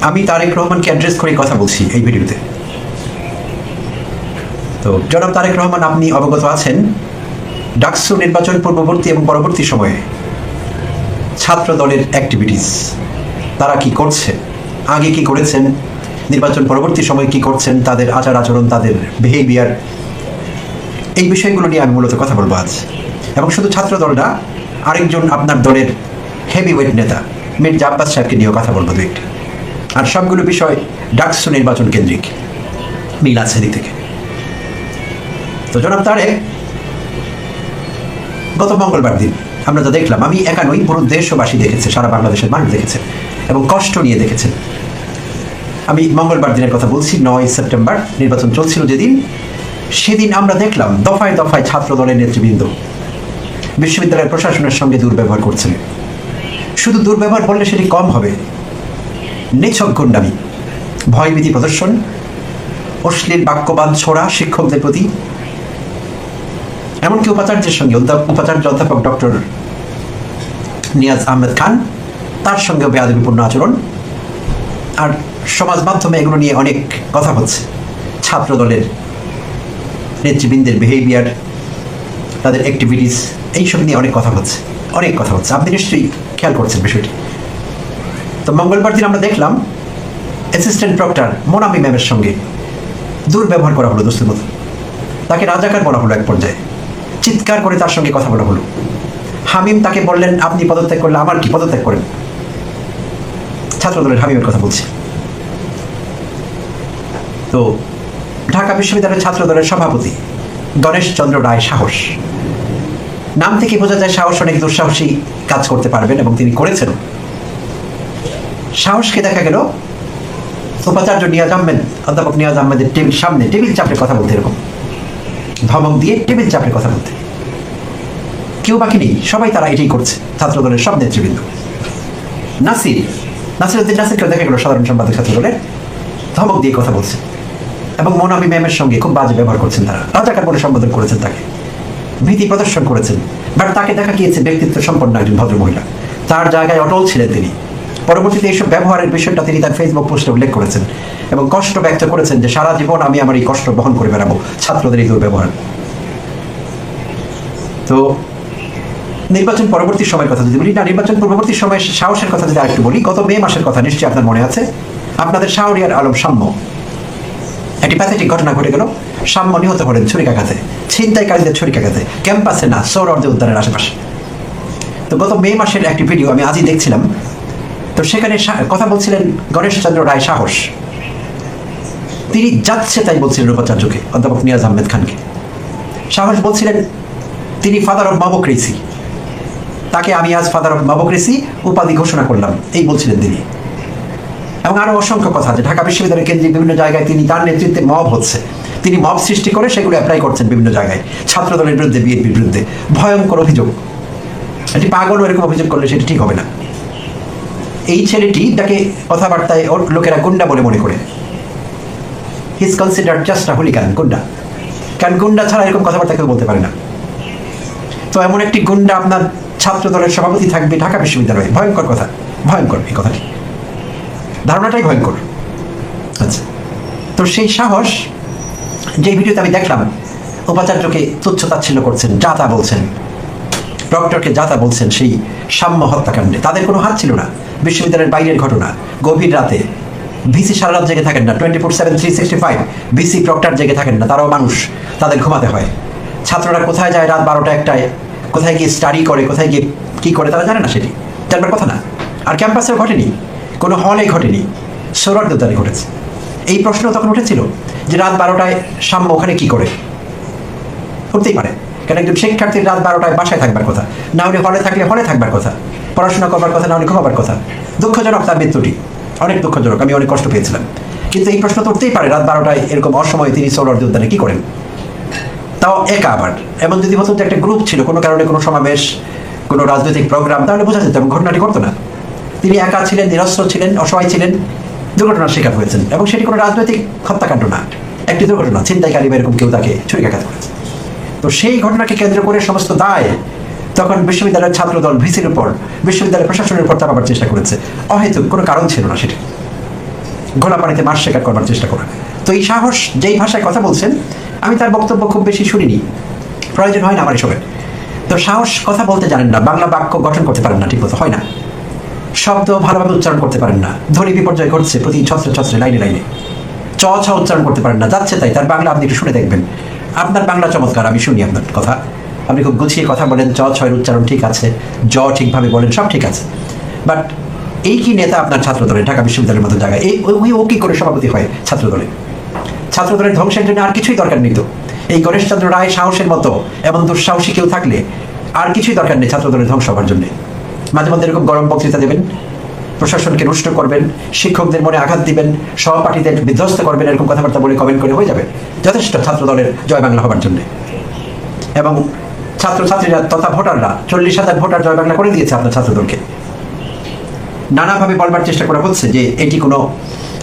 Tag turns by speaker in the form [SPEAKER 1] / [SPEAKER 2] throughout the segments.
[SPEAKER 1] আমি তারেক রহমানকে অ্যাড্রেস করে কথা বলছি এই ভিডিওতে। তো, জনাব তারেক রহমান, আপনি অবগত আছেন, ডাকসু নির্বাচন পূর্ববর্তী এবং পরবর্তী সময়ে ছাত্র দলের অ্যাক্টিভিটিস তারা কি করছে? আগে কি করেছেন? নির্বাচন পরবর্তী সময়ে কি করছেন? তাদের আচার আচরণ, তাদের বিহেভিয়ার এই বিষয়গুলো নিয়ে আমি মূলত কথা বলব আজ। এবং শুধু ছাত্র দল না, আরেকজন আপনার দলের হেভি ওয়েট নেতা মির্জা আব্বাস সাহেবকে নিয়েও কথা বলব দু একটা আর সবগুলো বিষয় ডাকসু নির্বাচন কেন্দ্রিক। মিল আছে এদিক থেকে। তো জনাব তারেক, গত মঙ্গলবার দিন আমরা যা দেখলাম, আমি একা নই পুরো দেশবাসী দেখেছে, সারা বাংলাদেশের মানুষ দেখেছে এবং কষ্ট নিয়ে দেখেছেন আমি মঙ্গলবার দিনের কথা বলছি, নয় সেপ্টেম্বর নির্বাচন চলছিল যেদিন, সেদিন আমরা দেখলাম দফায় দফায় ছাত্র দলের নেতৃবৃন্দ বিশ্ববিদ্যালয়ের প্রশাসনের সঙ্গে দুর্ব্যবহার করছেন শুধু দুর্ব্যবহার বললে সেটি কম হবে নিছক গুন্ডামি, ভয়ভীতি প্রদর্শন, অশ্লীল বাক্যবাদ ছোড়া শিক্ষকদের প্রতি। এমনকি উপাচার্যের সঙ্গে উপাচার্য অধ্যাপক ডক্টর নিয়াজ আহমেদ খান, তার সঙ্গেও বেয়াদবিপূর্ণ আচরণ। আর সমাজ মাধ্যমে এগুলো নিয়ে অনেক কথা হচ্ছে ছাত্র দলের নেতৃবৃন্দের বিহেভিয়ার তাদের অ্যাক্টিভিটিস এইসব নিয়ে অনেক কথা হচ্ছে অনেক কথা হচ্ছে আপনি নিশ্চয়ই খেয়াল করছেন বিষয়টি। তো মঙ্গলবার দিন আমরা দেখলাম অ্যাসিস্ট্যান্ট প্রক্টর মোনামি ম্যামের সঙ্গে দুর্ব্যবহার করা হলো দোস্তের মতো। তাকে রাজাকার বলা হলো এক পর্যায়ে। চিৎকার করে তার সঙ্গে কথা বলা হলো। হামিম তাকে বললেন, আপনি পদত্যাগ করলে আমার কি পদত্যাগ করেন? ছাত্রদলের হামিমের কথা বলছি। তো ঢাকা বিশ্ববিদ্যালয়ের ছাত্রদলের সভাপতি গণেশ চন্দ্র রায় সাহস। নাম থেকে বোঝা যায় সাহস অনেক দুঃসাহসী কাজ করতে পারবেন এবং তিনি করেছেন। সাহসকে দেখা গেল। উপাচার্য নিয়াজ আহমেদ, অধ্যাপক নিয়াজ আহমেদের টেবিল সামনে, টেবিল চাপড়ে কথা বলতে এরকম। ধমক দিয়ে টেবিল চাপড়ে কথা বলতে। কেউ বাকি নেই, সবাই তারা এটাই করছে, ছাত্রদলের সব নেতৃবৃন্দ। নাসির নাসির উদ্দিন নাসিরকেও দেখা গেল সাধারণ সম্পাদক ছাত্র দলের ধমক দিয়ে কথা বলছে। এবং মোনামি ম্যামের সঙ্গে খুব বাজে ব্যবহার করছেন তারা। রাজাকার বলে সম্বোধন করেছেন তাকে। ভীতি প্রদর্শন করেছেন। বাট তাকে দেখা গিয়েছে ব্যক্তিত্ব সম্পন্ন একজন ভদ্রমহিলা। তার জায়গায় অটল ছিলেন তিনি। পরবর্তীতে এইসব ব্যবহারের বিষয়টা তিনি তার ফেসবুক পোস্টে উল্লেখ করেছেন এবং কষ্ট ব্যক্ত করেছেন যে সারা জীবন আমি আমার এই কষ্ট বহন করে বেড়াবো। ছাত্রদের এই দুর্ব্যবহার। তো নির্বাচন পরবর্তী সময়ের কথা যদি বলি, না, নির্বাচন পূর্ববর্তী সময়ের সাহসের কথা যদি আরেকটু বলি, গত মে মাসের কথা নিশ্চয়ই আপনার মনে আছে। আপনাদের শাহরিয়ার আলম সাম্য। একটি প্যাথেটিক ঘটনা ঘটে গেল। সাম্য নিহত হলেন ছুরিকাঘাতে, ছিনতাইকারীদের ছুরিকাঘাতে, ক্যাম্পাসে না সৌরর্দে উদ্যানের আশেপাশে। তো গত মে মাসের একটি ভিডিও আমি আজই দেখছিলাম। তো সেখানে কথা বলছিলেন গণেশচন্দ্র রায় সাহস। তিনি যাচ্ছে তাই বলছিলেন উপাচার্যকে অধ্যাপক নিয়াজ আহমেদ খানকে। সাহস বলছিলেন, তিনি ফাদার অফ মাবক্রেসি তাকে আমি আজ ফাদার অফ মাবক্রেসি উপাধি ঘোষণা করলাম, এই বলছিলেন তিনি। এবং আরও অসংখ্য কথা আছে। ঢাকা বিশ্ববিদ্যালয় কেন্দ্রিক বিভিন্ন জায়গায় তিনি তার নেতৃত্বে মব হচ্ছে। তিনি মব সৃষ্টি করে সেগুলো অ্যাপ্লাই করছেন বিভিন্ন জায়গায়। ছাত্র দলের বিরুদ্ধে বিএনপির বিরুদ্ধে। ভয়ঙ্কর অভিযোগ। এটি পাগল এরকম অভিযোগ করলে সেটি ঠিক হবে না। এই ছেলেটি তাকে কথাবার্তায় ওর লোকেরা গুন্ডা বলে মনে করে। His consider just a hooligan goonda. কারণ গুন্ডা ছাড়া এরকম কথাবার্তা কেউ বলতে পারে না। তো এমন একটি গুন্ডা আপনার ছাত্র দলের সভাপতি থাকবে ঢাকা বিশ্ববিদ্যালয়ে। ভয়ঙ্কর কথা, ভয়ঙ্কর এই কথাটি। ধারণাটাই ভয়ঙ্কর। আচ্ছা তো সেই সাহস যে ভিডিওতে আমি দেখলাম, উপাচার্যকে তুচ্ছ তাচ্ছিল্য করছেন যাতা বলছেন ডক্টরকে যাতা বলছেন সেই সাম্য হত্যাকাণ্ডে। তাদের কোনো হাত ছিল না। বিশ্ববিদ্যালয়ের বাইরের ঘটনা। গভীর রাতে ভিসি সারা রাত জেগে থাকেন না। Twenty four seven, three sixty five, VC proctor জেগে থাকেন না। তারাও মানুষ। তাদের ঘুমাতে হয়। ছাত্ররা কোথায় যায় রাত বারোটা একটায়? কোথায় গিয়ে স্টাডি করে? কোথায় গিয়ে কী করে? তারা জানে না সেটি। জানবার কথা না। আর ক্যাম্পাসেও ঘটেনি। কোনো হলে ঘটেনি। সৌরভ উদ্যানে ঘটেছে। এই প্রশ্ন তখন উঠেছিল যে রাত বারোটায় সাম্য ওখানে কি করে? করতেই পারে। কারণ একজন শিক্ষার্থীর রাত বারোটায় বাসায় থাকবার কথা? না হলে হলে থাকলে হলে থাকবার কথা। পড়াশোনা করবার কথা, না হলে ঘুমাবার কথা। দুঃখজনক তার মৃত্যুটি। অনেক দুঃখজনক, আমি অনেক কষ্ট পেয়েছিলাম। কিন্তু এই প্রশ্ন তো উঠতেই পারে, রাত বারোটায় এরকম অসময়ে তিনি সৌরর্দি উদ্যানে কী করেন? তাও একা আবার। এমন যদি হতো যে একটা গ্রুপ ছিল, কোনো কারণে কোনো সমাবেশ, কোনো রাজনৈতিক প্রোগ্রাম, তাহলে বোঝা যেত এবং ঘটনাটি করতো না। তিনি একা ছিলেন, নিরস্ত্র ছিলেন, অসহায় ছিলেন, দুর্ঘটনার শিকার হয়েছেন। এবং সেটি কোনো রাজনৈতিক হত্যাকাণ্ড না, একটি দুর্ঘটনা, ছিনতাইকারী বা এরকম কেউ তাকে ছুরিকাঘাত করেছে। তো সেই ঘটনাকে কেন্দ্র করে সমস্ত দায় তখন বিশ্ববিদ্যালয়ের ছাত্রদল, ভিসির উপর, বিশ্ববিদ্যালয় প্রশাসনের উপর চাপাবার চেষ্টা করেছে। অহেতুক কোনো কারণ ছিল না সেটি। ঘোলা পানিতে মাছ শেখার করবার চেষ্টা করা। তো এই সাহস, যেই ভাষায় কথা বলছেন, আমি তার বক্তব্য খুব বেশি শুনিনি। প্রয়োজন হয় না আমার এসবের। তো সাহস, কথা বলতে জানেন না, বাংলা বাক্য গঠন করতে পারেন না ঠিক মতো হয় না। শব্দ ভালোভাবে উচ্চারণ করতে পারেন না। ধ্বনি বিপর্যয় ঘটছে প্রতি ছত্রে ছত্রে, লাইনে লাইনে। চ, ছ উচ্চারণ করতে পারেন না। যাচ্ছে তাই, তার বাংলা আপনি একটু শুনে দেখবেন। আপনার বাংলা চমৎকার, আমি শুনি আপনার কথা। আপনি খুব গুছিয়ে কথা বলেন চ ছয়ের উচ্চারণ ঠিক আছে, জ ঠিকভাবে বলেন, সব ঠিক আছে। বাট এই কি নেতা আপনার ছাত্র দলে ঢাকা বিশ্ববিদ্যালয়ের মতো জায়গায়? এই, ওই, ও কি করে সভাপতি হয় ছাত্র দলে ছাত্র দলের ধ্বংসের জন্য আর কিছুই দরকার নেই তো। এই গণেশচন্দ্র রায় সাহসের মতো এবং দুঃসাহসী কেউ থাকলে আর কিছুই দরকার নেই ছাত্র দলের ধ্বংস হওয়ার জন্য। মাঝে মধ্যে এরকম গরম বক্তৃতা দেবেন প্রশাসনকে নষ্ট করবেন, শিক্ষকদের মনে আঘাত দিবেন, সহপাঠীদের বিধ্বস্ত করবেন, এরকম কথাবার্তা বলে কমেন্ট করে হয়ে যাবে। যথেষ্ট ছাত্র দলের জয় বাংলা হবার জন্য। এবং ছাত্রছাত্রীরা তথা ভোটাররা, চল্লিশ হাজার ভোটার জয় বাংলা করে দিয়েছে আপনার ছাত্রদলকে। নানাভাবে বলবার চেষ্টা করা হচ্ছে যে এটি কোনো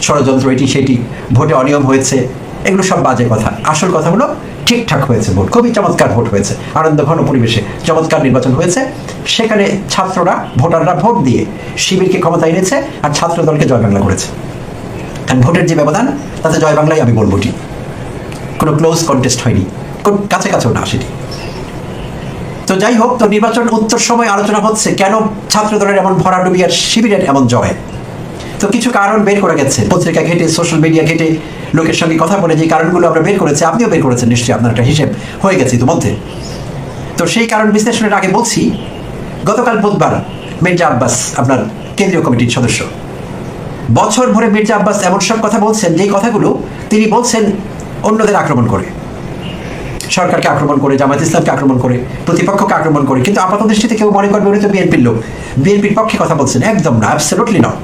[SPEAKER 1] ষড়যন্ত্র, এটি সেটি ভোটে অনিয়ম হয়েছে। এগুলো সব বাজে কথা। আসল কথা হলো ঠিকঠাক হয়েছে ভোট। খুবই চমৎকার ভোট হয়েছে। আনন্দ ঘন পরিবেশে চমৎকার নির্বাচন হয়েছে। সেখানে ছাত্ররা, ভোটাররা ভোট দিয়ে শিবিরকে ক্ষমতা এনেছে আর ছাত্র দলকে জয় বাংলা করেছে। কারণ ভোটের যে ব্যবধান, তাতে জয় বাংলাই আমি বলব কোনো ক্লোজ কন্টেস্ট হয়নি। কোন কাছে কাছেও না সেটি। তো যাই হোক, তো নির্বাচন উত্তর সময় আলোচনা হচ্ছে, কেন ছাত্র দলের এমন ভরাডুবি আর শিবিরের এমন জয়? তো কিছু কারণ বের করে গেছে। পত্রিকা ঘেটে সোশ্যাল মিডিয়া ঘেটে লোকের সঙ্গে কথা বলে যে কারণগুলো আমরা বের করেছি, আপনিও বের করেছেন নিশ্চয়ই আপনার একটা হিসেব হয়ে গেছে ইতিমধ্যে। তো সেই কারণ বিশ্লেষণের আগে বলছি, গতকাল বুধবার মির্জা আব্বাস আপনার কেন্দ্রীয় কমিটির সদস্য, বছর ভরে মির্জা আব্বাস এমন সব কথা বলছেন, যেই কথাগুলো তিনি বলছেন অন্যদের আক্রমণ করে। সরকারকে আক্রমণ করে জামাত ইসলামকে আক্রমণ করে, প্রতিপক্ষকে আক্রমণ করে, কিন্তু আপাত দৃষ্টিতে কেউ মনে করবে উনি তো বিএনপির লোক। বিএনপির পক্ষে কথা বলছেন, একদম না অ্যাবসলুটলি নট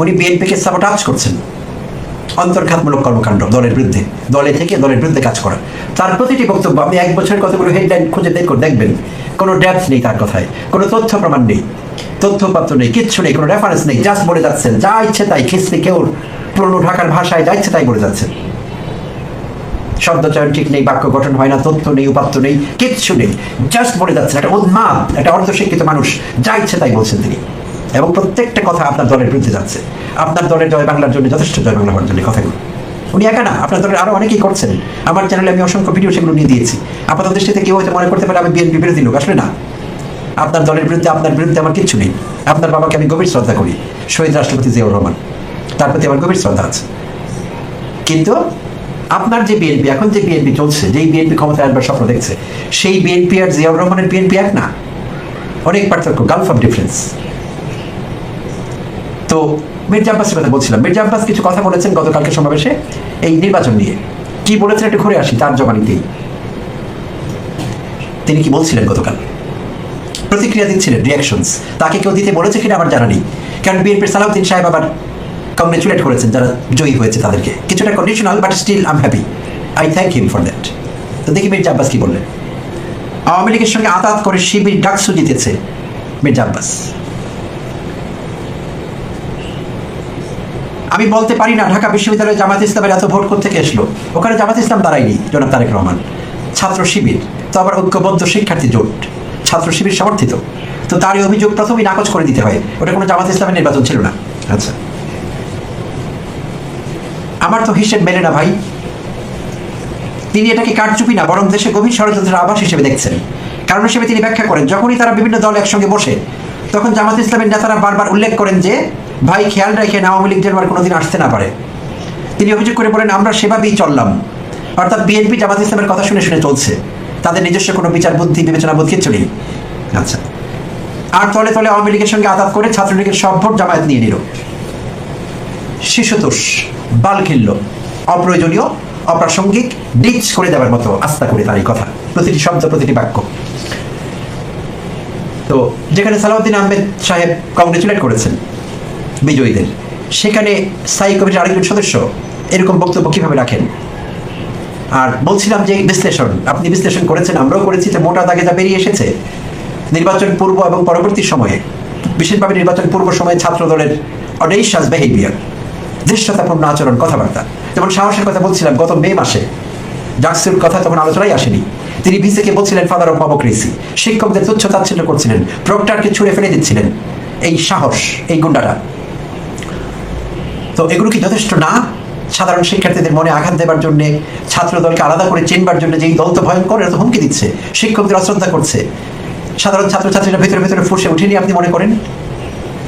[SPEAKER 1] উনি বিএনপিকে সাবোটাজ করছেন। অন্তর্ঘাতমূলক কর্মকাণ্ড দলের বিরুদ্ধে, দলে থেকে দলের বিরুদ্ধে কাজ করা। তার প্রতিটি বক্তব্য আপনি এক বছরের কতগুলো হেডলাইন খুঁজে করে দেখবেন। কোনো ডেপথ নেই তার কথায়, কোনো তথ্য প্রমাণ নেই, তথ্যপত্র নেই, কিচ্ছু নেই, কোনো রেফারেন্স নেই জাস্ট বলে যাচ্ছেন, যা ইচ্ছে তাই খিস্তি কেউর পুরনো ঢাকার ভাষায় যা ইচ্ছে তাই বলে যাচ্ছেন। শব্দচয়ন ঠিক নেই, বাক্য গঠন হয় না, তথ্য নেই, উপাত্ত নেই, কিচ্ছু নেই জাস্ট বলে যাচ্ছেন, একটা উন্মাদ, একটা অর্ধশিক্ষিত মানুষ, যা ইচ্ছে তাই বলছেন তিনি। এবং প্রত্যেকটা কথা আপনার দলের বিরুদ্ধে যাচ্ছে। আপনার দলের জয় বাংলার জন্য, যথেষ্ট জয় বাংলা হওয়ার জন্য কথাগুলো। উনি একা না, আপনার দলের আরও অনেকেই করছেন। আমার চ্যানেলে আমি অসংখ্য ভিডিও সেগুলো নিয়ে দিয়েছি। আপাতত দৃষ্টিতে কেউ হয়তো মনে করতে পারে আমি বিএনপি বিরোধী লোক, আসলে না। আপনার দলের বিরুদ্ধে, আপনার বিরুদ্ধে আমার কিচ্ছু নেই। আপনার বাবাকে আমি গভীর শ্রদ্ধা করি, শহীদ রাষ্ট্রপতি জিয়াউর রহমান। তার প্রতি আমার গভীর শ্রদ্ধা আছে। কিন্তু আপনার যে বিএনপি এখন যে বিএনপি চলছে, যেই বিএনপি ক্ষমতায় আসবার স্বপ্ন দেখছে, সেই বিএনপি আর জিয়াউর রহমানের বিএনপি এক না। অনেক পার্থক্য গালফ অফ ডিফারেন্স তো মির্জা আব্বাসের কথা বলছিলাম। মির্জা আব্বাস কিছু কথা বলেছেন গতকালকে সমাবেশে এই নির্বাচন নিয়ে। কি বলেছেন একটু ঘুরে আসি, তার জবানিতেই। তিনি কি বলছিলেন গতকাল? প্রতিক্রিয়া দিচ্ছিলেন রিয়াকশনস তাকে কেউ দিতে বলেছে কিনা আমার জানা নেই। কারণ বিএনপির সালাউদ্দিন সাহেব আবার কংগ্রেচুলেট করেছেন, যারা জয়ী হয়েছে তাদেরকে। কিছুটা conditional but still am happy I thank him for that তো দেখি মির্জা আব্বাস কি বললেন। আওয়ামী লীগের সঙ্গে আতাত করে শিবির ডাকসু জিতেছে মির্জা আব্বাস। আমি বলতে পারি না, ঢাকা বিশ্ববিদ্যালয়ে জামাত ইসলামের এত ভোট থেকে এসলো ওখানে জামাত ইসলাম দাঁড়ায়নি, জনাব তারেক রহমান। ছাত্র শিবির, তো আবার ঐক্যবদ্ধ শিক্ষার্থী জোট, ছাত্র শিবির সমর্থিত। তো তার এই অভিযোগ প্রথমেই নাকচ করে দিতে হয়। ওটা কোনো জামাত ইসলামের নির্বাচন ছিল না। আচ্ছা। আমার তো হিসেব মেলে না ভাই। তিনি এটাকে কারচুপি না, বরং দেশে গভীর ষড়যন্ত্রের আবাস হিসেবে দেখছেন। কারণ হিসেবে তিনি ব্যাখ্যা করেন, যখনই তারা বিভিন্ন দল একসঙ্গে বসে, তখন জামাত ইসলামের নেতারা বারবার উল্লেখ করেন যে ভাই, খেয়াল রেখেন আওয়ামী লীগ যেন আর কোনোদিন আসতে না পারে। তিনি অভিযোগ করে বলেন, আমরা সেভাবেই চললাম। অর্থাৎ বিএনপি জামাত ইসলামের কথা শুনে শুনে চলছে। তাদের নিজস্ব কোনো বিচার বুদ্ধি, বিবেচনা বোধ কিচ্ছু নেই। আচ্ছা। আর তলে তলে আওয়ামী লীগের সঙ্গে আঘাত করে ছাত্রলীগের সব ভোট জামায়াত নিয়ে নিল। শিশুতোষ, বাল খেলল অপ্রয়োজনীয়, অপ্রাসঙ্গিক, ডিচ করে দেওয়ার মতো আস্থা করে তার এই কথা। প্রতিটি শব্দ, প্রতিটি বাক্য। তো যেখানে সালাউদ্দিন আহমেদ সাহেব কংগ্রেচুলেট করেছেন বিজয়ীদের। সেখানে স্থায়ী কমিটির আরেকজন সদস্য এরকম বক্তব্য কীভাবে রাখেন? আর বলছিলাম যে বিশ্লেষণ, আপনি বিশ্লেষণ করেছেন, আমরাও করেছি, যে মোটা দাগে যা বেরিয়ে এসেছে, নির্বাচন পূর্ব এবং পরবর্তী সময়ে, বিশেষভাবে নির্বাচন পূর্ব সময়ে ছাত্র দলের অডেইশাস বিহেভিয়ার দৃশ্যতাপূর্ণ আচরণ, কথাবার্তা। যেমন সাহসের কথা বলছিলাম, গত মে মাসে, জাকসুর কথা তখন আলোচনায় আসেনি। তিনি ভিসিকে বলছিলেন ফাদার অফ মমক্রেসি শিক্ষকদের তুচ্ছ তাচ্ছিল্য করছিলেন, প্রক্টারকে ছুঁড়ে ফেলে দিচ্ছিলেন। এই সাহস, এই গুন্ডাটা তো এগুলো কি যথেষ্ট? না। সাধারণ শিক্ষার্থীদের মনে আঘাত দেবার জন্য ছাত্র দলকে আলাদা করে চিনবার জন্য যেই দল তো ভয়ঙ্কর এটা তো হুমকি দিচ্ছে। শিক্ষকদের অশ্রদ্ধা করছে। সাধারণ ছাত্রছাত্রীরা ভেতরে ভেতরে ফুসে উঠেনি, আপনি মনে করেন?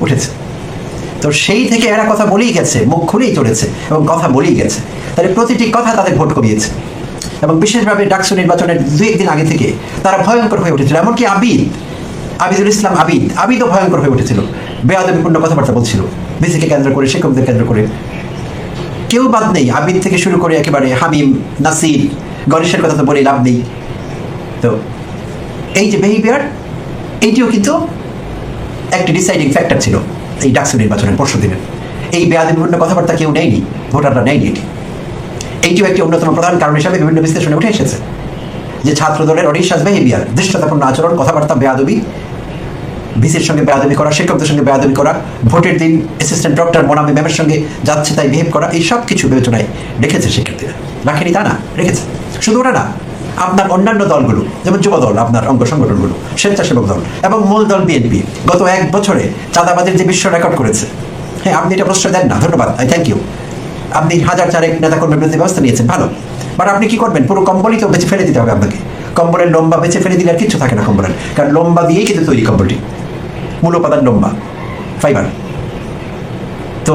[SPEAKER 1] উঠেছে। তো সেই থেকে এরা কথা বলেই গেছে, মুখ খুলেই চলেছে এবং কথা বলেই গেছে। তাহলে প্রতিটি কথা তাদের ভোট কমিয়েছে। এবং বিশেষভাবে ডাকসু নির্বাচনের দুই একদিন আগে থেকে তারা ভয়ঙ্কর হয়ে উঠেছিল। এমনকি আবিদ, আবিদুল ইসলাম আবিদ, আবিদও ভয়ঙ্কর হয়ে উঠেছিল। বেয়াদবিপূর্ণ কথাবার্তা বলছিল। বিসিকে কেন্দ্র করে, শিক্ষকদের কেন্দ্র করে। কেউ বাদ নেই আবিদ থেকে শুরু করে একেবারে হামিম নাসির, গণেশের কথা তো বলে লাভ নেই। তো এই যে বিহেভিয়ার এইটিও কিন্তু একটি ডিসাইডিং ফ্যাক্টর ছিল এই ডাকসু নির্বাচনের পরশু দিনের এই বেয়াদিপূর্ণ কথাবার্তা কেউ নেয়নি, ভোটাররা নেয়নি এটি। এইটিও একটি অন্যতম প্রধান কারণ হিসাবে বিভিন্ন বিশ্লেষণে উঠে এসেছে যে ছাত্র দলের অডিশাস বিহেভিয়ার দৃষ্টতাপূর্ণ আচরণ, কথাবার্তা, বেয়াদবি ভিসির সঙ্গে বেয়াদবি করা, শিক্ষকদের সঙ্গে বেয়াদবি করা, ভোটের দিন অ্যাসিস্ট্যান্ট ডক্টর মোনামি ম্যামের সঙ্গে যাচ্ছে তাই বিহেভ করা, এই সব কিছু বিবেচনায় রেখেছে শিক্ষার্থীরা। রাখেনি তা না? রেখেছে। শুধু ওটা না, আপনার অন্যান্য দলগুলো, যেমন যুব দল আপনার অঙ্গ সংগঠনগুলো, স্বেচ্ছাসেবক দল এবং মূল দল বিএনপি, গত এক বছরে চাঁদাবাদের যে বিশ্ব রেকর্ড করেছে। হ্যাঁ আপনি এটা প্রশ্রয় দেন না, ধন্যবাদ, আই থ্যাংক ইউ আপনি হাজার চারেক নেতাকর্মীর বিরুদ্ধে ব্যবস্থা নিয়েছেন, ভালো। বাট আপনি কি করবেন? পুরো কম্বলই তো বেঁচে ফেলে দিতে হবে আপনাকে। কম্বলের লম্বা বেঁচে ফেলে দিলে আর কিচ্ছু থাকে না কম্বলের, কারণ লম্বা দিয়েই কিন্তু তৈরি কম্বলটি। মূল উপাদান লম্বা ফাইবার তো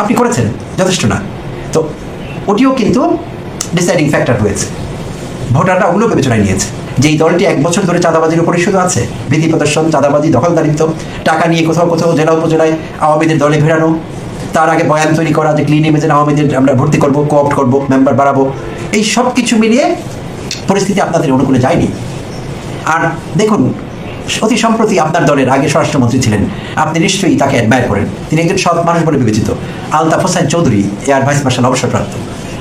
[SPEAKER 1] আপনি করেছেন, যথেষ্ট না। তো ওটিও কিন্তু ডিসাইডিং ফ্যাক্টর হয়েছে ভোটাররা ওগুলো বিবেচনায় নিয়েছে যে এই দলটি এক বছর ধরে চাঁদাবাজির উপরে শুধু আছে। বিধি প্রদর্শন, চাঁদাবাজি, দখলদারিত্ব, টাকা নিয়ে কোথাও কোথাও, জেলা উপজেলায় আওয়ামীদের দলে ভেড়ানো, তার আগে বয়ান তৈরি করা, যে ক্লিন ইমেজের আওয়ামীদের আমরা ভর্তি করব কোঅপ্ট করব মেম্বার বাড়াবো, এই সব কিছু মিলিয়ে পরিস্থিতি আপনাদের অনুকূলে যায়নি। আর দেখুন অতি সম্প্রতি আপনার দলের আগে স্বরাষ্ট্রমন্ত্রী ছিলেন। আপনি নিশ্চয়ই তাকে অ্যাডমায়ার করেন। তিনি একজন সৎ মানুষ বলে বিবেচিত। Altaf Hossain Chowdhury air vice marshal অবসরপ্রাপ্ত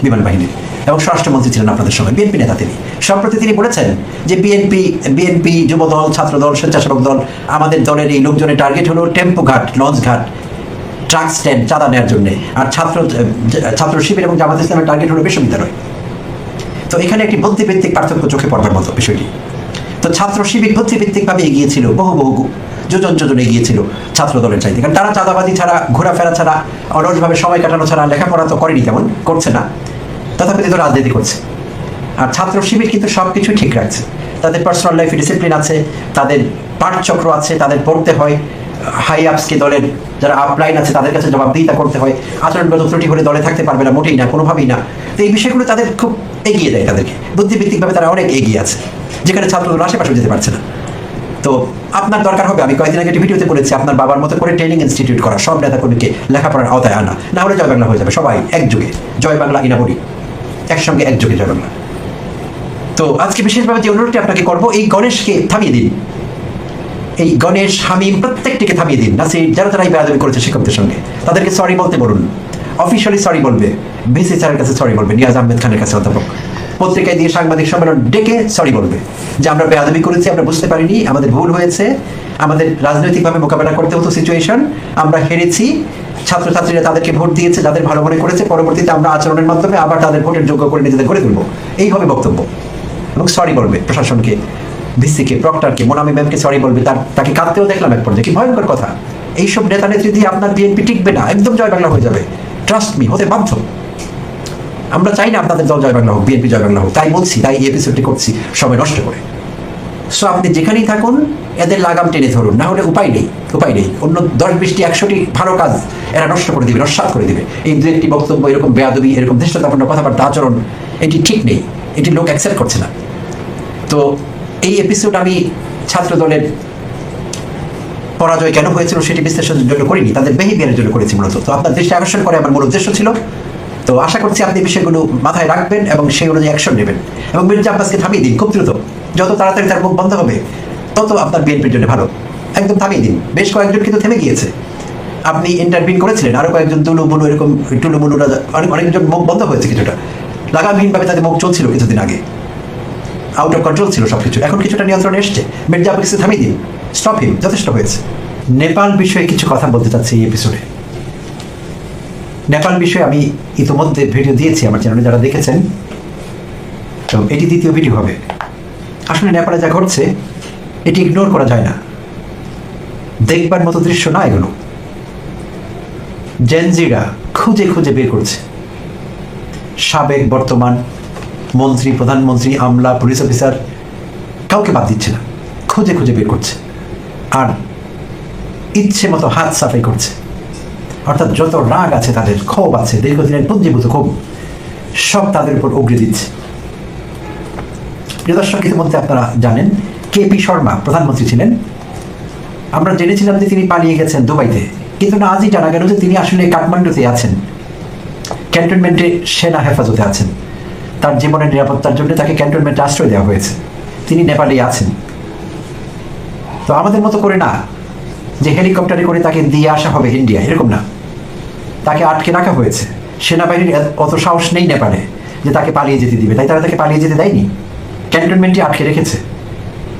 [SPEAKER 1] বিমান বাহিনীর। এবং স্বরাষ্ট্রমন্ত্রী ছিলেন আপনাদের সময় বিএনপি নেতা তিনি। সম্প্রতি তিনি বলেছেন যে বিএনপি বিএনপি যুবদল, ছাত্রদল, স্বেচ্ছাসেবক দল, আমাদের দলের এই লোকজনের টার্গেট হলো টেম্পো ঘাট, লঞ্চ ঘাট ট্রাক স্ট্যান্ড চাঁদা নেওয়ার জন্য। আর ছাত্র ছাত্র শিবির এবং জামাত ইসলামের টার্গেট হলো বিশ্ববিদ্যালয়। তো এখানে একটি বুদ্ধিভিত্তিক পার্থক্য চোখে পড়বার মতো বিষয়টি। তো ছাত্র শিবির বুদ্ধিভিত্তিকভাবে এগিয়েছিল, বহু বহু যোজন যোজন এগিয়েছিল ছাত্র দলের চাইতে। কারণ তারা চাঁদাবাজি ছাড়া, ঘোরাফেরা ছাড়া, অলসভাবে সময় কাটানো ছাড়া লেখাপড়া তো করেনি তেমন, করছে না। তথাপি তো রাজনীতি করছে। আর ছাত্র শিবির কিন্তু সব কিছু ঠিক রাখছে। তাদের পার্সোনাল লাইফে ডিসিপ্লিন আছে, তাদের পাঠচক্র আছে, তাদের পড়তে হয়। হাই আপসকে দলের যারা আপলাইন আছে, তাদের কাছে জবাবদিহিতা করতে হয়। আচরণগত ত্রুটি হলে দলে থাকতে পারবে না, মোটেই না, কোনোভাবেই না। তো এই বিষয়গুলো তাদের খুব এগিয়ে দেয় তাদেরকে। বুদ্ধিভিত্তিকভাবে তারা অনেক এগিয়ে আছে। যেখানে ছাত্রদের আশেপাশে যেতে পারছে না। তো আপনার দরকার হবে, আমি কয়েকদিন আগে একটি ভিডিওতে বলেছি, আপনার বাবার মতো করে ট্রেনিং ইনস্টিটিউট করা, সব নেতাকর্মীকে লেখাপড়ার আওতায় আনা। না হলে জয় বাংলা হয়ে যাবে, সবাই একযোগে। জয় বাংলা ইনাবরি একসঙ্গে, একযোগে জয় বাংলা তো আজকে বিশেষভাবে যে অনুরোধটি আপনাকে করব, এই গণেশকে থামিয়ে দিন। এই গণেশ, হামিম, প্রত্যেকটিকে থামিয়ে দিন। না সেই যারা যারা এই বেড়াদাবি করেছে শিক্ষকদের সঙ্গে, তাদেরকে সরি বলতে বলুন। অফিসিয়ালি সরি বলবে। ভিসি স্যারের কাছে সরি বলবে, নিয়াজ আহমেদ খানের কাছে অধ্যাপক। পত্রিকায় দিয়ে সাংবাদিক সম্মেলন ডেকে সরি বলবে, যে আমরা বেয়াদবি করেছি, আমরা বুঝতে পারিনি, আমাদের ভুল হয়েছে, আমাদের রাজনৈতিকভাবে মোকাবেলা করতে হতো সিচুয়েশন আমরা হেরেছি, ছাত্রছাত্রীরা তাদেরকে ভোট দিয়েছে, যাদের ভালো মনে করেছে, পরবর্তীতে আমরা আচরণের মাধ্যমে আবার তাদের ভোটের যোগ্য করে নিজেদের গড়ে তুলবো। এই হবে বক্তব্য। এবং সরি বলবে প্রশাসনকে, ভিসিকে, প্রক্টরকে, মোনামি ম্যামকে সরি বলবে, তার, তাকে কাঁদতেও দেখলাম এক পর্যায়ে, কি ভয়ঙ্কর কথা। এইসব নেতা নেত্রী দিয়ে আপনার বিএনপি টিকবে না, একদম জয় বাংলা হয়ে যাবে। ট্রাস্ট মি হতে বাধ্য। আমরা চাই না আপনাদের দল জয় বাংলা হোক, বিএনপি জয় বাংলা হোক, তাই বলছি, তাই এই এপিসোডটি করছি সবাই নষ্ট করে। সো আপনি যেখানেই থাকুন, এদের লাগাম টেনে ধরুন, না হলে উপায় নেই উপায় নেই। অন্য দশ, বিশটি, একশোটি ভালো কাজ এরা নষ্ট করে দিবে, নস্বাত করে দিবে। এই দু একটি বক্তব্য এরকম বেয়াদবি, এরকম ধৃষ্টতাপূর্ণ কথাবার্তা আচরণ, এটি ঠিক নেই, এটি লোক অ্যাকসেপ্ট করছে না। তো এই এপিসোড আমি ছাত্র দলের পরাজয় কেন হয়েছিল সেটি বিশ্লেষণের জন্য করিনি, তাদের বিহেভিয়ারের জন্য করেছি মূলত। তো আপনার দৃষ্টি আকর্ষণ করে, আমার মূল উদ্দেশ্য ছিল তো আশা করছি আপনি বিষয়গুলো মাথায় রাখবেন এবং সেই অনুযায়ী অ্যাকশন নেবেন। এবং মির্জা আব্বাসকে থামিয়ে দিন, খুব দ্রুত। যত তাড়াতাড়ি তার মুখ বন্ধ হবে, তত আপনার বিএনপির জন্য ভালো একদম থামিয়ে দিন। বেশ কয়েকজন কিন্তু থেমে গিয়েছে। আপনি ইন্টারভিউ করেছিলেন আরও কয়েকজন তুলু বুলু এরকম টুলু মুলুরা অনেক, অনেকজন মুখ বন্ধ হয়েছে কিছুটা। লাগামহীনভাবে তাদের মুখ চলছিল কিছুদিন আগে। আউট অফ কন্ট্রোল ছিল সব কিছু এখন কিছুটা নিয়ন্ত্রণে এসছে। মির্জা আব্বাসকে থামিয়ে দিন। স্টপ হিম যথেষ্ট হয়েছে। নেপাল বিষয়ে কিছু কথা বলতে চাচ্ছি এই এপিসোডে নেপাল বিষয়ে আমি ইতিমধ্যে ভিডিও দিয়েছি আমার চ্যানেলে যারা দেখেছেন। তো এটি দ্বিতীয় ভিডিও হবে। আসলে নেপালে যা ঘটছে, এটি ইগনোর করা যায় না। দেখবার মতো দৃশ্য না এগুলো। জেনজিরা খুঁজে খুঁজে বের করছে। সাবেক বর্তমান মন্ত্রী, প্রধানমন্ত্রী, আমলা পুলিশ অফিসার কাউকে বাদ দিচ্ছে না। খুঁজে খুঁজে বের করছে। আর ইচ্ছে মতো হাত সাফাই করছে। অর্থাৎ যত রাগ আছে তাদের, ক্ষোভ আছে, দীর্ঘদিনের পুঞ্জীভূত ক্ষোভ, সব তাদের উপর উগড়ে দিচ্ছে। প্রিয় দর্শক, ইতিমধ্যে আপনারা জানেন, কে পি শর্মা প্রধানমন্ত্রী ছিলেন। আমরা জেনেছিলাম যে তিনি পালিয়ে গেছেন দুবাইতে, কিন্তু না আজই জানা গেল যে তিনি আসলে কাঠমান্ডুতে আছেন। ক্যান্টনমেন্টে সেনা হেফাজতে আছেন। তার জীবনের নিরাপত্তার জন্য তাকে ক্যান্টনমেন্টে আশ্রয় দেওয়া হয়েছে। তিনি নেপালে আছেন। তো আমাদের মতো করে না যে হেলিকপ্টারে করে তাকে দিয়ে আসা হবে ইন্ডিয়া, এরকম না। তাকে আটকে রাখা হয়েছে। সেনাবাহিনীর অত সাহস নেই নেপালে যে তাকে পালিয়ে যেতে দিবে। তাই তারা তাকে পালিয়ে যেতে দেয়নি। ক্যান্টনমেন্টে আটকে রেখেছে।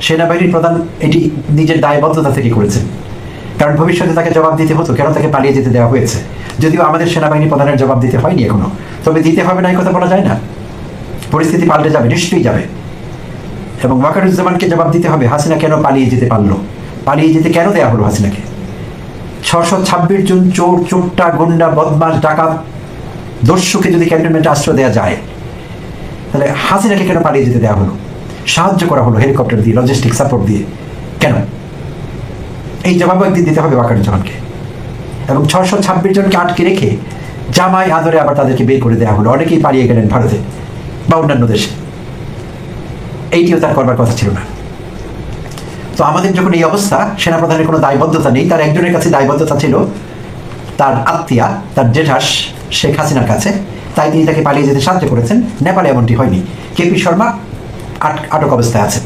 [SPEAKER 1] সেনাবাহিনীর প্রধান এটি নিজের দায়বদ্ধতা থেকে করেছেন। কারণ ভবিষ্যতে তাকে জবাব দিতে হতো, কেন তাকে পালিয়ে যেতে দেওয়া হয়েছে। যদিও আমাদের সেনাবাহিনী প্রধানের জবাব দিতে হয়নি এখনও। তবে দিতে হবে না এই কথা বলা যায় না। পরিস্থিতি পাল্টে যাবে, নিশ্চয়ই যাবে। এবং ওয়াকারুজ্জামানকে জবাব দিতে হবে, হাসিনা কেন পালিয়ে যেতে পারল? পালিয়ে যেতে কেন দেওয়া হলো হাসিনাকে? ছশো ছাব্বিশ জন চোর, চোরটা, গুন্ডা বদমাস ডাকাত, দস্যুকে যদি ক্যান্টনমেন্টে আশ্রয় দেওয়া যায়, তাহলে হাসিনাকে কেন পালিয়ে যেতে দেওয়া হলো? সাহায্য করা হলো হেলিকপ্টার দিয়ে লজিস্টিক সাপোর্ট দিয়ে। কেন? এই জবাবও একদিন দিতে হবে ওয়াকারুজ্জামানকে এবং ছশো ছাব্বিশ জনকে আটকে রেখে জামাই আদরে আবার তাদেরকে বের করে দেওয়া হলো। অনেকেই পালিয়ে গেলেন ভারতে বা অন্যান্য দেশে। এইটিও তার করবার কথা ছিল না। তো আমাদের যখন এই অবস্থা, সেনাপ্রধানের কোনো দায়বদ্ধতা নেই, তার একজনের কাছে দায়বদ্ধতা ছিল তার আত্মীয়া, তার জেঠাস, শেখ হাসিনার কাছে। তাই তিনি তাকে পালিয়ে যেতে সাহায্য করেছেন। নেপালে এমনটি হয়নি। কেপি শর্মা আট- আটক অবস্থায় আছেন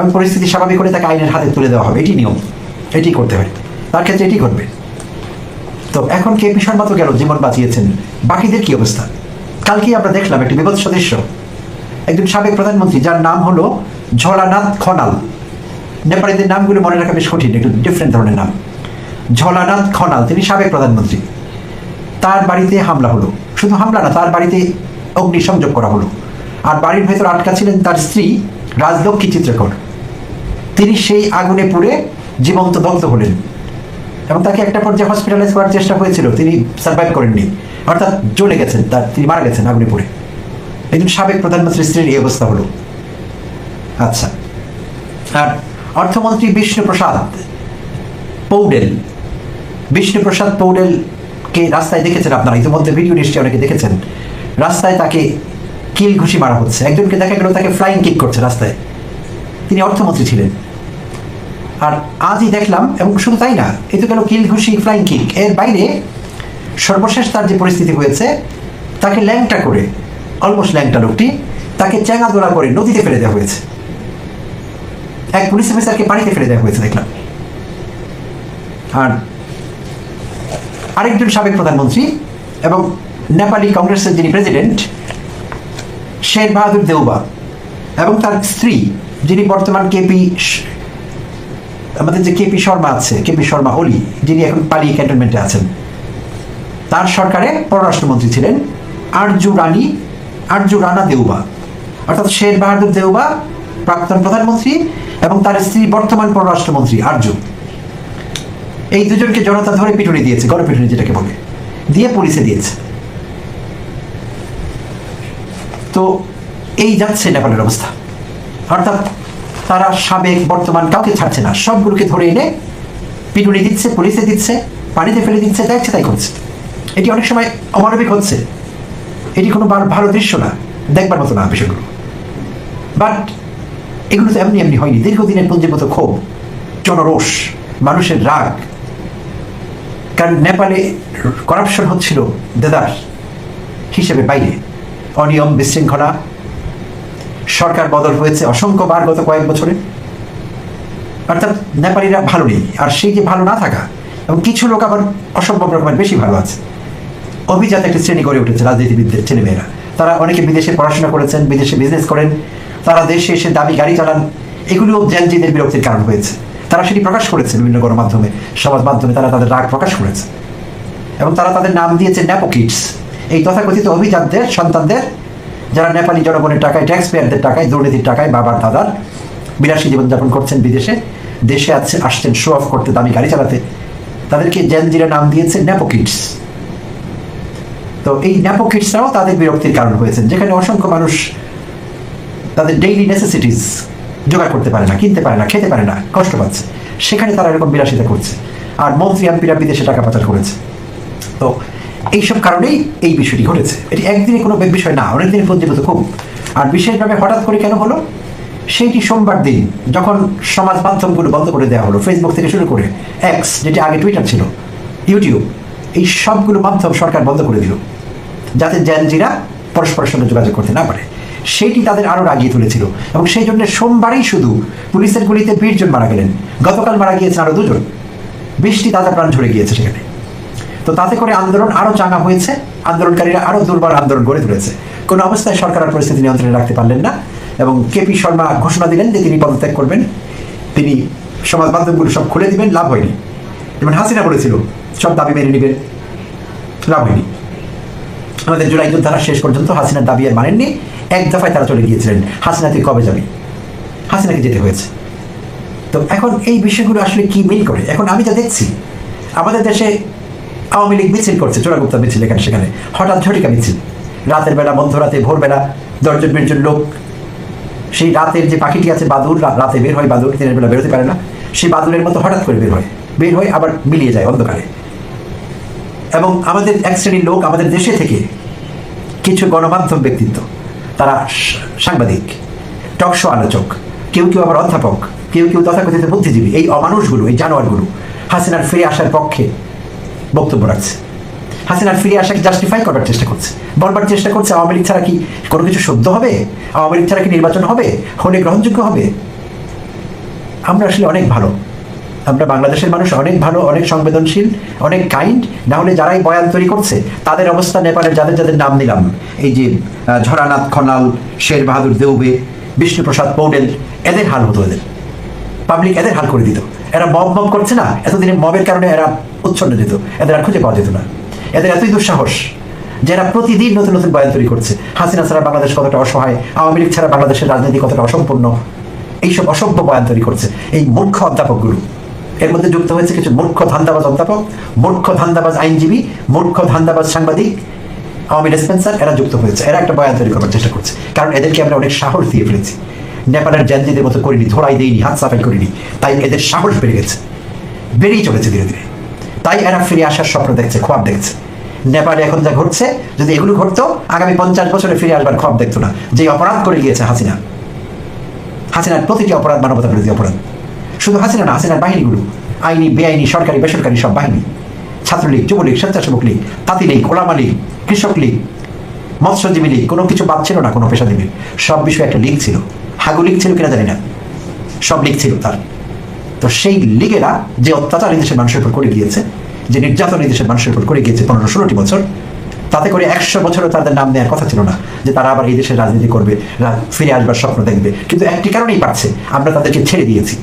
[SPEAKER 1] এবং পরিস্থিতি স্বাভাবিক করে তাকে আইনের হাতে তুলে দেওয়া হবে। এটি নিয়ম। এটি করতে হয়। তার ক্ষেত্রে এটি ঘটবে। তো এখন কেপি শর্মা তো গেল, জীবন বাঁচিয়েছেন। বাকিদের কি অবস্থা? কালকেই আমরা দেখলাম একটি বিপদ সদস্য একজন সাবেক প্রধানমন্ত্রী, যার নাম হলো ঝলানাথ খনাল। নেপালিদের নামগুলো মনে রাখা বেশ কঠিন, একটু ডিফারেন্ট ধরনের নাম। ঝলানাথ খনাল, তিনি সাবেক প্রধানমন্ত্রী। তার বাড়িতে হামলা হলো। শুধু হামলা না, তার বাড়িতে অগ্নিসংযোগ করা হলো। আর বাড়ির ভেতর আটকা ছিলেন তার স্ত্রী রাজলক্ষ্মী চিত্রকর। তিনি সেই আগুনে পুড়ে জীবন্ত দগ্ধ হলেন। এবং তাকে একটা পর্যায়ে হসপিটালাইজ করার চেষ্টা হয়েছিল। তিনি সার্ভাইভ করেননি। অর্থাৎ জ্বলে গেছেন, তার তিনি মারা গেছেন আগুনে পুড়ে। একজন সাবেক প্রধানমন্ত্রীর স্ত্রীর এই অবস্থা হলো। আচ্ছা। আর অর্থমন্ত্রী বিষ্ণুপ্রসাদ পৌডেল। বিষ্ণুপ্রসাদ পৌডেলকে রাস্তায় দেখেছেন আপনারা? ইতিমধ্যে ভিডিও নিশ্চয়ই অনেকে দেখেছেন। রাস্তায় তাকে কিল ঘুষি মারা হচ্ছে। একজনকে দেখা গেল তাকে ফ্লাইং কিক করছে রাস্তায়। তিনি অর্থমন্ত্রী ছিলেন। আর আজই দেখলাম, এবং শুধু তাই না, এ তো গেল কিল ঘুষি ফ্লাইং কিক এর বাইরে সর্বশেষ তার যে পরিস্থিতি হয়েছে, তাকে ল্যাংটা করে অলমোস্ট ল্যাংটা লোকটি, তাকে চ্যাঙা দোলা করে নদীতে ফেলে দেওয়া হয়েছে। এক পুলিশ অফিসারকে পানিতে ফেলে দেওয়া হয়েছে, দেখলাম। আর আরেকজন সাবেক প্রধানমন্ত্রী এবং নেপালি কংগ্রেসের যিনি প্রেসিডেন্ট, শের বাহাদুর দেউবা, এবং তার স্ত্রী, যিনি বর্তমান কেপি আমাদের যে কেপি শর্মা আছে, কেপি শর্মা ওলি যিনি এখন পালিয়ে ক্যান্টনমেন্টে আছেন, তার সরকারে পররাষ্ট্রমন্ত্রী ছিলেন আরজু রানী আরজু রানা দেউবা। অর্থাৎ শের বাহাদুর দেউবা, প্রাক্তন প্রধানমন্ত্রী এবং তার স্ত্রী বর্তমান পররাষ্ট্রমন্ত্রী আরজু। এই দুজনকে জনতা ধরে পিটুনি দিয়েছে, গণপিটুনি যেটাকে বলে। দিয়ে পুলিশে দিয়েছে। তো এই যাচ্ছে নেপালের অবস্থা। অর্থাৎ তারা সাবেক বর্তমান কাউকে ছাড়ছে না। সবগুলোকে ধরে এনে পিটুনি দিচ্ছে, পুলিশে দিচ্ছে, পানিতে ফেলে দিচ্ছে ইচ্ছে তাই করছে। এটি অনেক সময় অমানবিক হচ্ছে। এটি কোনো ভালো দৃশ্য না। দেখবার মতো না বিষয়গুলো। বাট এগুলো তো এমনি এমনি হয়নি। দীর্ঘদিনের পুঞ্জীভূত ক্ষোভ, জনরোষ, মানুষের রাগ। কারণ নেপালে করাপশন হচ্ছিল দেদার হিসেবে বাইরে। অনিয়ম, বিশৃঙ্খলা, সরকার বদল হয়েছে অসংখ্যবার গত কয়েক বছরে। অর্থাৎ নেপালিরা ভালো নেই। আর সেই যে ভালো না থাকা, এবং কিছু লোক আবার অসম্ভব রকমের বেশি ভালো আছে। অভিজাত একটি শ্রেণি গড়ে উঠেছে রাজনীতিবিদদের ছেলেমেয়েরা। তারা অনেকে বিদেশে পড়াশোনা করেছেন, বিদেশে বিজনেস করেন। তারা দেশে এসে দাবি গাড়ি চালান, এগুলিও জেলজিদের বিরক্তির কারণ হয়েছে। তারা সেটি প্রকাশ করেছে বিভিন্ন গণমাধ্যমে, সমাজ মাধ্যমে তারা তাদের রাগ প্রকাশ করেছে। এবং তারা তাদের নাম দিয়েছে ন্যাপোকিটস এই তথাকথিত অভিজাতদের, সন্তানদের, যারা নেপালি জনগণের টাকায় ট্যাক্স পেয়ারদের টাকায়, দুর্নীতির টাকায় বাবার, দাদার বিলাসী জীবনযাপন করছেন বিদেশে, দেশে আছে, আসছেন শো অফ করতে, দামি গাড়ি চালাতে। তাদেরকে জেনজিরা নাম দিয়েছে ন্যাপোকিটস তো এই ন্যাপোকিটসরাও তাদের বিরক্তির কারণ হয়েছেন। যেখানে অসংখ্য মানুষ তাদের ডেইলি নেসেসিটিস জোগাড় করতে পারে না, কিনতে পারে না, খেতে পারে না, কষ্ট পাচ্ছে। সেখানে তারা এরকম বিলাসিতা করছে। আর মন্ত্রী এমপিরা বিদেশে টাকা পাচার করেছে। তো এইসব কারণেই এই বিষয়টি ঘটেছে। এটি একদিনে কোনো বিষয় না অনেকদিন পঞ্জীভূত খুব। আর বিশেষভাবে হঠাৎ করে কেন হলো? সেইটি সোমবার দিন, যখন সমাজ মাধ্যমগুলো বন্ধ করে দেওয়া হলো ফেসবুক থেকে শুরু করে এক্স যেটি আগে টুইটার ছিল ইউটিউব এই সবগুলো মাধ্যম সরকার বন্ধ করে দিল, যাতে জ্যানজিরা পরস্পরের সঙ্গে যোগাযোগ করতে না পারে। সেইটি তাদের আরও রাগিয়ে তুলেছিল। এবং সেই জন্য সোমবারই শুধু পুলিশের গুলিতে বিশ জন মারা গেলেন। গতকাল মারা গিয়েছেন আরও দুজন। বৃষ্টি তাজা প্রাণ ঝরে গিয়েছে সেখানে। তো তাতে করে আন্দোলন আরও চাঙা হয়েছে। আন্দোলনকারীরা আরও দুর্বার আন্দোলন গড়ে তুলেছে। কোনো অবস্থায় সরকারের পরিস্থিতি নিয়ন্ত্রণে রাখতে পারলেন না। এবং কেপি শর্মা ঘোষণা দিলেন যে তিনি পদত্যাগ করবেন। তিনি সমাজ মাধ্যমগুলো সব খুলে দিবেন, লাভ হয়নি। যেমন হাসিনা বলেছিল, সব দাবি মেনে নেবেন, লাভ হয়নি। আমাদের জুলাই যোদ্ধারা শেষ পর্যন্ত হাসিনার দাবি আর মানেননি। এক দফায় তারা চলে গিয়েছিলেন। হাসিনা তুই কবে যাবি হাসিনাকে যেতে হয়েছে। তো এখন এই বিষয়গুলো আসলে কি মিল করে? এখন আমি যা দেখছি, আমাদের দেশে আওয়ামী লীগ মিছিল করছে, চোরাগুপ্তা মিছিল এখানে, সেখানে। হঠাৎ ঝটিকা মিছিল। রাতের বেলা মধ্যরাতে ভোরবেলা, দশজন বিশজন লোক। সেই রাতের যে পাখিটি আছে বাদুর রাতে বের হয় বাদুর দিনের বেলা বেরোতে পারে না। সেই বাদুরের মতো হঠাৎ করে বের হয়। বের হয়ে আবার মিলিয়ে যায় অন্ধকারে। এবং আমাদের এক শ্রেণির লোক আমাদের দেশে থেকে কিছু গণমাধ্যম ব্যক্তিত্ব, তারা সাংবাদিক টকশো আলোচক, কেউ কেউ আবার অধ্যাপক, কেউ কেউ তথাকথিত বুদ্ধিজীবী, এই অমানুষগুলো, এই জানোয়ারগুলো, হাসিনার ফিরে আসার পক্ষে বক্তব্য রাখছে। হাসিনার ফিরে আসাকে জাস্টিফাই করার চেষ্টা করছে। বলবার চেষ্টা করছে, আওয়ামী লীগ ছাড়া কি কোনো কিছু সদ্য হবে? আওয়ামী লীগ ছাড়া কি নির্বাচন হবে? হলে গ্রহণযোগ্য হবে? আমরা আসলে অনেক ভালো। আমরা বাংলাদেশের মানুষ অনেক ভালো, অনেক সংবেদনশীল, অনেক কাইন্ড না হলে যারাই বয়ান তৈরি করছে, তাদের অবস্থা নেপালের যাদের যাদের নাম নিলাম। এই যে ঝরানাথ খনাল, শের বাহাদুর দেউবে, বিষ্ণুপ্রসাদ পৌডেল, এদের হাল হতো এদের। পাবলিক এদের হাল করে দিত। এরা মব মব করছে না, এতদিনে মবের কারণে এরা উচ্ছন্ন যেত। এদের আর খুঁজে পাওয়া যেত না। এদের এতই দুঃসাহস যারা প্রতিদিন নতুন নতুন বয়ান তৈরি করছে। হাসিনা ছাড়া বাংলাদেশ কতটা অসহায়, আওয়ামী লীগ ছাড়া বাংলাদেশের রাজনীতি কতটা অসম্পূর্ণ। এইসব অসভ্য বয়ান তৈরি করছে। এই মূর্খ অধ্যাপকগুলো। এর মধ্যে যুক্ত হয়েছে কিছু মূর্খ ধান্দাবাজ অধ্যাপক, মূর্খ ধান্দাবাজ আইনজীবী, মূর্খ ধান্দাবাজ সাংবাদিক, আওয়ামী ডিসপেন্সার, এরা যুক্ত হয়েছে। এরা একটা বয়ান তৈরি করার চেষ্টা করছে। কারণ এদেরকে আমরা অনেক সাহস দিয়ে ফেলেছি। নেপালের জ্যানজিদের মতো করিনি ধরাই দিইনি, হাত সাফাই করিনি। তাই এদের সাহস বেড়ে গেছে। বেড়েই চলেছে ধীরে ধীরে। তাই এরা ফিরে আসার স্বপ্ন দেখছে, খোয়াব দেখছে। নেপালে এখন যা ঘটছে, যদি এগুলো ঘটতো, আগামী পঞ্চাশ বছরে ফিরে আসবার খোয়াব দেখতো না। যে অপরাধ করে গিয়েছে হাসিনা। হাসিনার প্রতিটি অপরাধ মানবতা বিরোধী অপরাধ। শুধু হাসিনা না, হাসিনার বাহিনীগুলো, আইনি, বেআইনি, সরকারি, বেসরকারি সব বাহিনী, ছাত্রলীগ, যুবলীগ, স্বেচ্ছাসেবক লীগ, তাঁতি লীগ, ওলামা লীগ, কৃষক লীগ, মৎস্যজীবী লীগ, কোনো কিছু বাদ ছিল না, কোনো পেশাজীবীর সব বিষয়ে একটা লীগ ছিল। হাগু লীগ ছিল কিনা জানি না। সব লীগ ছিল তার। তো সেই লীগেরা যে অত্যাচার এই দেশের মানুষের উপর করে গিয়েছে, যে নির্যাতন এই দেশের মানুষের উপর করে গিয়েছে পনেরো ষোলোটি বছর, তাতে করে একশো বছরও তাদের নাম নেওয়ার কথা ছিল না, যে তারা আবার এই দেশের রাজনীতি করবে ফিরে আসবার স্বপ্ন দেখবে। কিন্তু একটি কারণেই পাচ্ছে আমরা তাদেরকে ছেড়ে দিয়েছি।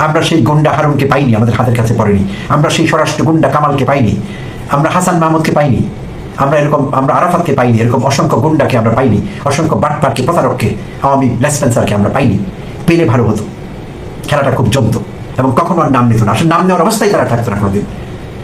[SPEAKER 1] আমরা সেই গুন্ডা হারুনকে পাইনি, আমাদের হাতের কাছে পড়েনি। আমরা সেই স্বরাষ্ট্র গুন্ডা কামালকে পাইনি। আমরা হাসান মাহমুদকে পাইনি। আমরা এরকম, আমরা আরাফাতকে পাইনি, এরকম অসংখ্য গুন্ডাকে আমরা পাইনি, অসংখ্য বাটপারকে, প্রতারককে, আওয়ামী লেসপেন্সারকে আমরা পাইনি। পেলে ভালো হতো। খেলাটা খুব জমতো। এবং কখনো আর নাম নিত না। আসলে নাম নেওয়ার অবস্থায় তারা থাকতো না কোনোদিন।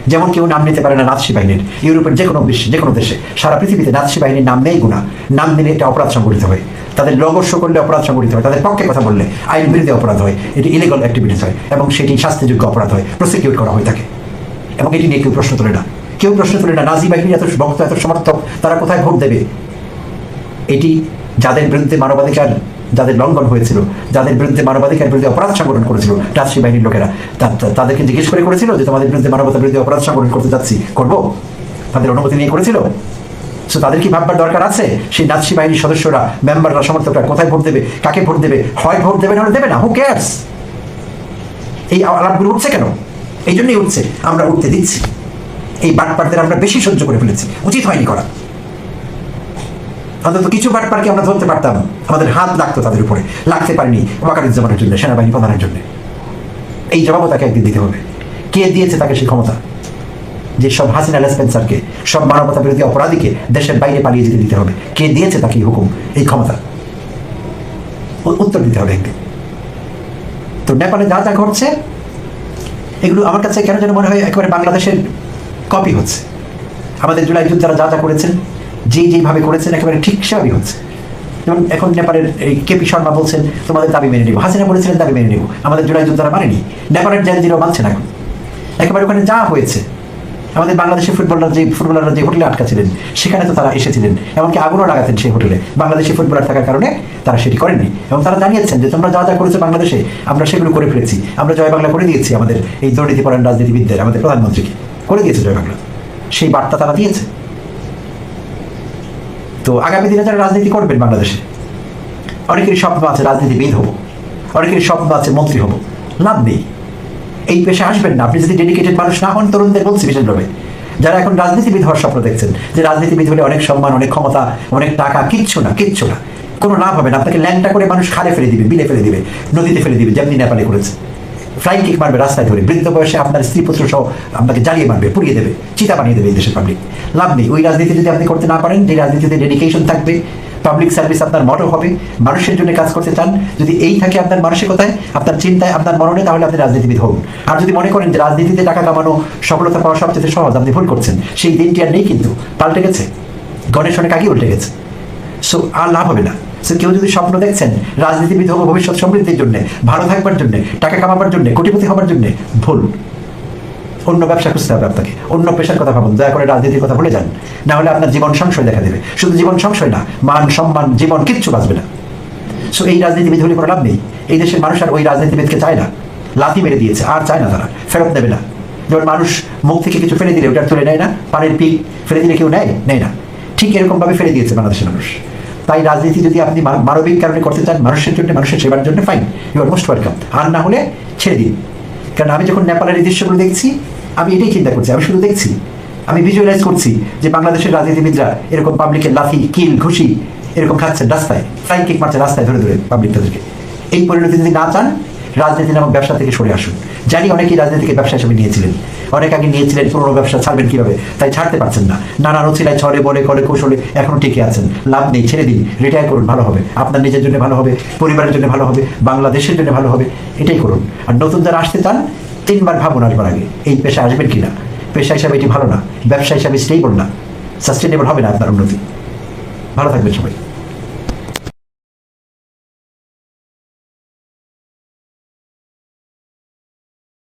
[SPEAKER 1] যেমন কেউ নাম নিতে পারে না নাৎসি বাহিনীর। ইউরোপের যে কোনো বিশ্বে, যে কোনো দেশে, সারা পৃথিবীতে নাৎসি বাহিনীর নাম নেই গুণা। নাম নিলে এটা অপরাধ সংগঠিত হয়। তাদের লগস্য করলে অপরাধ সংগঠিত হয়, তাদের পক্ষে কথা বললে আইন বিরোধী অপরাধ হয়, এটি ইলিগাল অ্যাক্টিভিটিস হয় এবং সেটি শাস্তিযোগ্য অপরাধ হয় প্রসিকিউট করা হয়ে থাকে এবং এটি নিয়ে কেউ প্রশ্ন তোলে না। কেউ প্রশ্ন তোলে না, নাজি বাহিনীর এত ভক্ত, এত সমর্থক, তারা কোথায় ভোট দেবে? এটি যাদের বিরুদ্ধে মানবাধিকার, যাদের লঙ্ঘন হয়েছিল, যাদের বিরুদ্ধে মানবাধিকার বিরুদ্ধে অপরাধ সংগঠন করেছিল রাজশাহী বাহিনীর লোকেরা। তাদেরকে জিজ্ঞেস করে করেছিল যে তোমাদের বিরুদ্ধে মানবতা বিরুদ্ধে অপরাধ সংগঠন করতে যাচ্ছি, করব? তাদের অনুমতি নিয়ে করেছিল? সো তাদের কি ভাববার দরকার আছে? সেই নাৎসি বাহিনীর সদস্যরা, মেম্বাররা, সমর্থকরা কোথায় ভোট দেবে? কাকে ভোট দেবে? হয় ভোট দেবে না দেবে না? হু কেয়ার্স এই আলাপগুলো উঠছে কেন? এই জন্যই উঠছে। আমরা উঠতে দিচ্ছি। এই বাটপাটদের আমরা বেশি সহ্য করে ফেলেছি। উচিত হয়নি করা। অন্তত কিছু বাটপারকে আমরা ধরতে পারতাম। আমাদের হাত লাগতো তাদের উপরে। লাগতে পারিনি ওয়াকারুজ্জামানের জন্য, সেনাবাহিনী প্রধানের জন্য। এই জবাবও তাকে একদিন দিতে হবে। কে দিয়েছে তাকে সেই ক্ষমতা? যে সব হাসিনা স্পেন্সারকে সব মানবতা বিরোধী অপরাধীকে দেশের বাইরে পালিয়ে যেতে দিতে হবে। কে দিয়েছে তাকে হুকুম, এই ক্ষমতা? উত্তর দিতে হবে একদিন। তো নেপালে যা যা ঘটছে, এগুলো আমার কাছে কেন যেন মনে হয় একেবারে বাংলাদেশের কপি হচ্ছে। আমাদের জুলাই যোদ্ধারা যা যা করেছেন যে যেভাবে করেছেন, একেবারে ঠিক সেভাবেই হচ্ছে। যেমন এখন নেপালের এই কেপি শর্মা বলছেন, তোমাদের দাবি মেনে নেব। হাসিনা বলেছিলেন, দাবি মেনে নেব। আমাদের জুলাই যোদ্ধারা মানেনি, নেপালের জেলজিরাও মানছে না এখন। একেবারে ওখানে যা হয়েছে আমাদের বাংলাদেশের ফুটবলার যে ফুটবলাররা যে হোটেলে আটকা ছিলেন সেখানে তো তারা এসেছিলেন। এমনকি আগুনও লাগাতেন সেই হোটেলে। বাংলাদেশি ফুটবলার থাকার কারণে তারা সেটি করেননি। এবং তারা জানিয়েছেন যে, তোমরা যা যা করেছ বাংলাদেশে, আমরা সেগুলো করে ফেলেছি। আমরা জয় বাংলা করে দিয়েছি আমাদের এই দুর্নীতিপরায়ণ রাজনীতিবিদদের, আমাদের প্রধানমন্ত্রীকে। করে দিয়েছে জয় বাংলা। সেই বার্তা তারা দিয়েছে। তো আগামী দিনে যারা রাজনীতি করবেন বাংলাদেশে, অনেকেরই স্বপ্ন আছে রাজনীতিবিদ হব। অনেকেরই স্বপ্ন আছে মন্ত্রী হব। লাভ নেই। এই পেশে আসবেন না। আপনি যদি ডেডিকেটেড মানুষ না হন, তরুণদের বলছি বিশেষভাবে যারা এখন রাজনীতিবিদ হওয়ার স্বপ্ন দেখছেন, যে রাজনীতিবিদ হলে অনেক সম্মান, অনেক ক্ষমতা, অনেক টাকা, কিচ্ছু না কিচ্ছু না। কোনো লাভ হবে না। আপনাকে ল্যাংটা করে মানুষ খালে ফেলে দিবে, বিলে ফেলে দিবে, নদীতে ফেলে দিবে, যেমনি নেপালে করেছে। ফ্লাইং কিক মারবে রাস্তায় ধরে। বৃদ্ধ বয়সে আপনার স্ত্রী পুত্র সহ আপনাকে জ্বালিয়ে মারবে, পুড়িয়ে দেবে, চিতা বানিয়ে দেবে এই দেশের পাবলিক লাভ নেই। ওই রাজনীতি যদি আপনি করতে না পারেন, যে রাজনীতিতে ডেডিকেশন থাকবে পাবলিক সার্ভিস আপনার মটো হবে, মানুষের জন্য কাজ করতে চান, যদি এই থাকে আপনার মানসিকতায়, আপনার চিন্তায়, আপনার মননে, তাহলে আপনি রাজনীতিবিদ হন। আর যদি মনে করেন যে রাজনীতিতে টাকা কামানো, সফলতা পাওয়া সবচেয়ে সহজ, আপনি ভুল করছেন, সেই দিনটি আর নেই কিন্তু, পাল্টে গেছে। গণেশ অনেক আগেই উল্টে গেছে। সো আর লাভ হবে না। সো কেউ যদি স্বপ্ন দেখছেন, রাজনীতিবিদ হব ভবিষ্যৎ সমৃদ্ধির জন্য, ভালো থাকবার জন্য, টাকা কামাবার জন্য, কোটিপতি হবার জন্য, ভুল। অন্য ব্যবসা খুঁজতে হবে আপনাকে, অন্য পেশার কথা ভাবুন, দয়া করে রাজনীতির কথা ভুলে যান। না হলে আপনার জীবন সংশয় দেখা দেবে। শুধু জীবন সংশয় না, মান সম্মান, জীবন কিচ্ছু বাঁচবে না। সো এই রাজনীতিবিদ হলে কোনো লাভ নেই। এই দেশের মানুষ আর ওই রাজনীতিবিদকে চায় না। লাথি মেরে দিয়েছে, আর চায় না তারা, ফেরত নেবে না। যেমন মানুষ মুখ থেকে কিছু ফেলে দিলে, ওটা তুলে নেয় না। পানির পিক ফেলে দিলে কেউ নেয়? নেয় না। ঠিক এরকমভাবে ফেলে দিয়েছে বাংলাদেশের মানুষ। তাই রাজনীতি যদি আপনি মানবিক কারণে করতে চান, মানুষের জন্য, মানুষের সেবার জন্য fine you are most welcome আর না হলে ছেড়ে দিন। কারণ আমি যখন নেপালের এই দৃশ্যগুলো দেখছি আমি এটাই চিন্তা করছি, আমি শুধু দেখছি, আমি ভিজুয়ালাইজ করছি যে বাংলাদেশের রাজনীতিবিদরা এরকম পাবলিকের লাথি, কিল, ঘুষি, এরকম খাচ্ছেন রাস্তায় ফ্লাইং কিক মারছে রাস্তায় ধরে ধরে পাবলিক তাদেরকে। এই পরিণতি যদি না চান, রাজনীতি নামক ব্যবসা থেকে সরে আসুন। জানি অনেকেই রাজনীতিকে ব্যবসা হিসেবে নিয়েছিলেন। অনেক আগে নিয়েছিলেন, পুরোনো ব্যবসা ছাড়বেন কীভাবে? তাই ছাড়তে পারছেন না। নানা রচিলায় ছড়ে, বলে, কলে, কৌশলে এখনও টিকে আছেন। লাভ নেই, ছেড়ে দিন রিটায়ার করুন, ভালো হবে। আপনার নিজের জন্য ভালো হবে, পরিবারের জন্য ভালো হবে, বাংলাদেশের জন্য ভালো হবে, এটাই করুন। আর নতুন যারা আসতে চান তিনবার ভাবুন আসবার আগে এই পেশা আসবেন কি না পেশা হিসাবে এটি ভালো না, ব্যবসা হিসাবে স্টেবল না সাস্টেনেবল হবে না আপনার উন্নতি। ভালো থাকবেন সবাই।